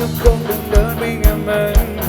to come and learn being a man.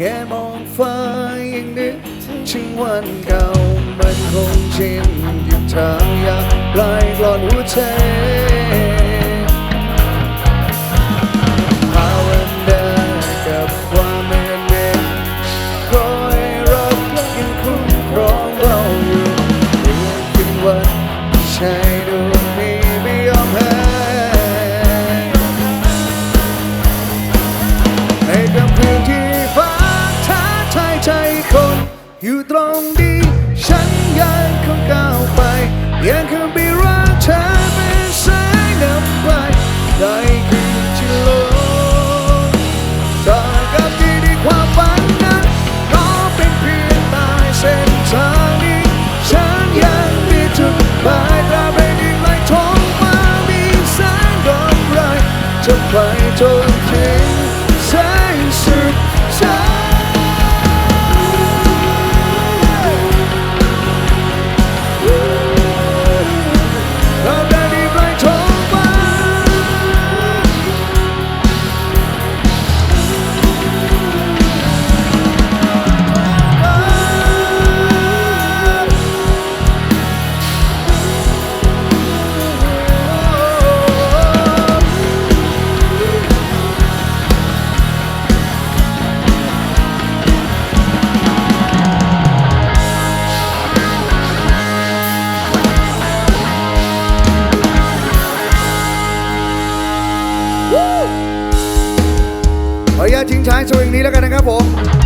แค่มองฟ้ายังนึกถึงวันเก่า มันคงชินอยู่ทางยากปลายกลอนหัวใจ อยู่ตรงนี้ ฉันยังคงก้าวไปยังคงบิ ใช้โช่างนี้แล้วกันนะครับผม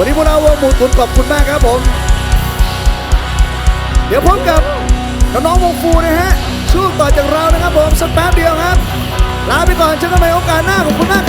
วันนี้พวกเราวงหมูตุนขอบคุณมากครับผม เดี๋ยวพบกับน้องวงฟูนะฮะช่วงต่อจากเรานะครับผมสักแป๊บเดียวครับ ลาไปก่อนเจอกันใหม่โอกาสหน้าขอบคุณมาก